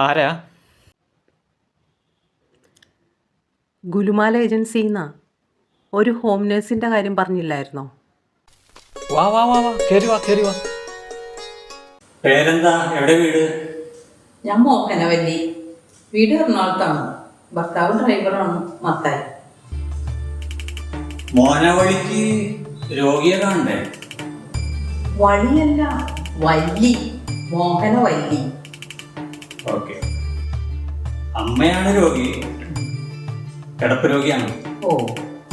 ആരാ? ഗുലുമാല ഏജൻസി ഒരു ഹോം നേഴ്സിന്റെ കാര്യം പറഞ്ഞില്ലായിരുന്നോ? വാ വാ വാ വാ കയറി വാ കയറി വാ. പേരെന്താ? എവിടെ വീട്? ഞാൻ മോഹനവല്ലി. വീട് എറണാകുളത്താണ്. ഭർത്താവ് ഡ്രൈവറാണ് മത്തായി. മോനവഴിക്ക് രോഗിയെ കാണണ്ടേ? വഴിയല്ല വല്ലി. മോഹനവല്ലി. ഓക്കെ. അമ്മയാണ് രോഗി. കിടപ്പ് രോഗിയാണ്. ഓ.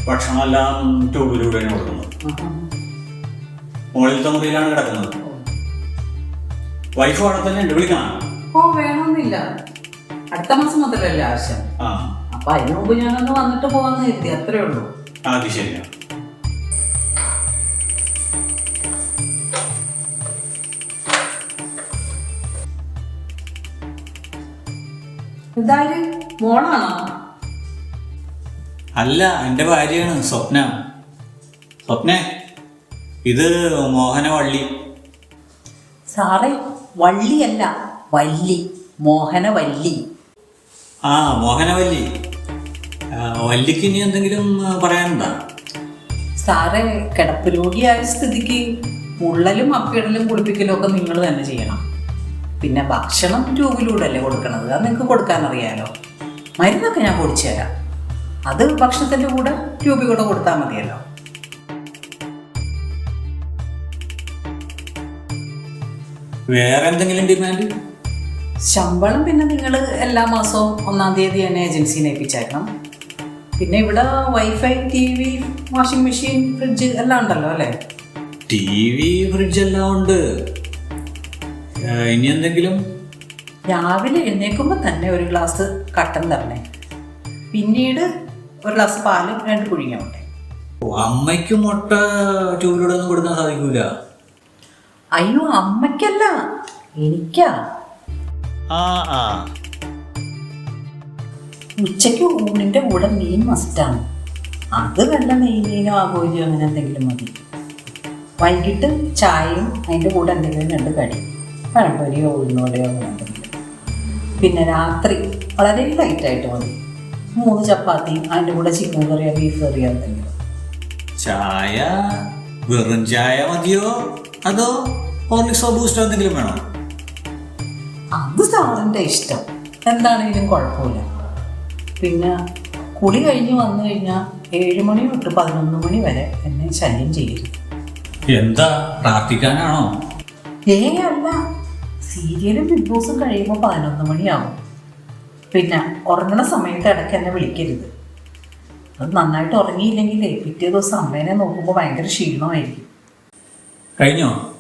ഭക്ഷണമെല്ലാം ട്യൂബിലൂടെയാണ് കൊടുക്കുന്നത്. മുകളിലത്തെ മുറിയിലാണ് കിടക്കുന്നത്. വൈഫ് അവിടെ തന്നെ ഉണ്ട് വിളിക്കണം. ഓ വേണമെന്നില്ല. അടുത്ത മാസം മുതലല്ലേ ആവശ്യം. ആ. അപ്പൊ അതിനു മുമ്പ് ഞാനൊന്ന് വന്നിട്ട് പോവാന്ന് കരുതി അത്രേ ഉള്ളൂ. അത് ശരിയാണ് ഇതാര് മോളാണോ? അല്ല എന്റെ ഭാര്യയാണ് സ്വപ്ന. സ്വപ്ന ഇത് മോഹനവള്ളി സാറേ വള്ളി വള്ളിയല്ല വല്ലി. മോഹനവല്ലി ആ മോഹനവല്ലി വല്ലി. വല്ലിക്ക് ഇനി എന്തെങ്കിലും പറയാനുണ്ടോ? സാറേ കിടപ്പ് രോഗിയായ സ്ഥിതിക്ക് മുള്ളലും അപ്പിടലും കുളിപ്പിക്കലും ഒക്കെ നിങ്ങൾ തന്നെ ചെയ്യണം. പിന്നെ ഭക്ഷണം ട്യൂബിലൂടെ അല്ലേ കൊടുക്കണത്? അത് നിങ്ങൾക്ക് കൊടുക്കാൻ മരുന്നൊക്കെ ഞാൻ പൊടിച്ചു തരാം അത് ഭക്ഷണത്തിന്റെ കൂടെ ട്യൂബിൽ കൂടെ കൊടുത്താൽ മതിയല്ലോ. വേറെ എന്തെങ്കിലും ഡിമാൻഡ്? ശമ്പളം പിന്നെ നിങ്ങൾ എല്ലാ മാസവും ഒന്നാം തീയതി തന്നെ ഏജൻസിനെ ഏൽപ്പിച്ചേക്കണം. പിന്നെ ഇവിടെ wifi T V washing machine fridge എല്ലാം ഉണ്ടല്ലോ അല്ലേ? ടി വി ഫ്രിഡ്ജ് എല്ലാം ഉണ്ട്. ഇനി എന്തെങ്കിലും? രാവിലെ എഴുന്നേൽക്കുമ്പോൾ തന്നെ ഒരു ഗ്ലാസ് കട്ടൻ തരണേ. പിന്നീട് ഒരു ഗ്ലാസ് പാലും രണ്ട് കുഴിഞ്ഞ മുട്ട ഓ, അമ്മയ്ക്ക് മുട്ട ട്യൂബിലൂടെ ഒന്നും കൊടുക്കാൻ സാധിക്കൂല? അയ്യോ അമ്മയ്ക്കല്ല. എനിക്കാ. ആ ആ. ഉച്ചയ്ക്ക് ഊണിന്റെ കൂടെ മീൻ മസ്റ്റാണ് അത് വെള്ള നെയ്മീനോ ആകോലിയോ അങ്ങനെ എന്തെങ്കിലും മതി. വൈകിട്ട് ചായയും അതിന്റെ കൂടെ എന്തെങ്കിലും രണ്ട് കടി. പഴംപൊരിയോ ഉഴുന്നോടെയോ എന്തെങ്കിലും പിന്നെ രാത്രി വളരെ ലൈറ്റായിട്ട് മതി മൂന്ന് ചപ്പാത്തി അതിന്റെ കൂടെ ചിക്കൻ കറിയോ ബീഫ് കറിയോ എന്തെങ്കിലും. ചായ? വെറും ചായ മതിയോ? അതോ ഹോർലിക്സോ ബൂസ്റ്റോ എന്തെങ്കിലും വേണോ? അത് സാറിന്റെ ഇഷ്ടം. എന്താണെങ്കിലും കുഴപ്പമില്ല. പിന്നെ കുളി കഴിഞ്ഞ് വന്നു കഴിഞ്ഞാൽ ഏഴ് മണി തൊട്ട് പതിനൊന്ന് മണി വരെ എന്നെ ശല്യം ചെയ്യരുത്. എന്താ? പ്രാർത്ഥിക്കാനാണോ? ഏ അല്ല. സീരിയലും ബിഗ് ബോസും കഴിയുമ്പോൾ പതിനൊന്ന് മണിയാവും. പിന്നെ ഉറങ്ങണ സമയത്ത് ഇടയ്ക്ക് എന്നെ വിളിക്കരുത്. അത് നന്നായിട്ട് ഉറങ്ങിയില്ലെങ്കിലേ പിറ്റേ ദിവസം അമ്മേനെ നോക്കുമ്പോൾ ഭയങ്കര ക്ഷീണമായിരിക്കും. കഴിഞ്ഞോ?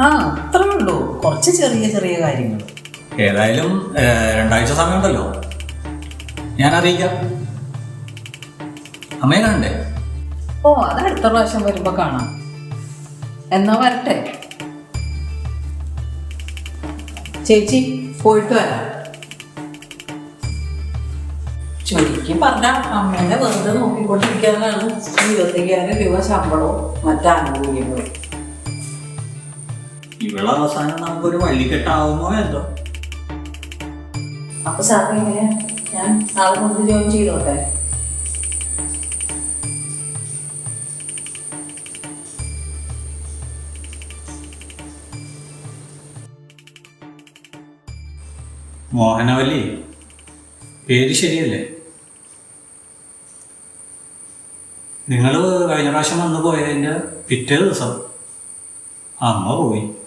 ആ അത്രേ ഉള്ളൂ. കുറച്ച് ചെറിയ ചെറിയ കാര്യങ്ങൾ. ഏതായാലും രണ്ടാഴ്ച സമയമുണ്ടല്ലോ. ഞാൻ അറിയിക്കാം. അമ്മയെ കാണണ്ടേ? ഓ അത് അടുത്ത പ്രാവശ്യം വരുമ്പോൾ കാണാം. എന്നാ വരട്ടെ? ചേച്ചി പോയിട്ട് വരാം. ചുരുക്കി പറഞ്ഞാൽ അമ്മേനെ വെറുതെ നോക്കിക്കൊണ്ടിരിക്കാനാണ് ഇരുപത്തയ്യായിരം രൂപ ശമ്പളവും മറ്റാനുകൂല്യങ്ങളും ഇവിടെ അവസാനം നമുക്കൊരു വള്ളിക്കെട്ടാവുമോ എന്തോ? അപ്പൊ സാറിന് ഞാൻ നാളെ കൊണ്ട് ജോയിൻ ചെയ്തോട്ടെ? മോഹനവല്ലി. പേര് ശരിയല്ലേ? നിങ്ങൾ കഴിഞ്ഞ പ്രാവശ്യം വന്നു പോയതിന്റെ പിറ്റേ ദിവസം. അമ്മ പോയി.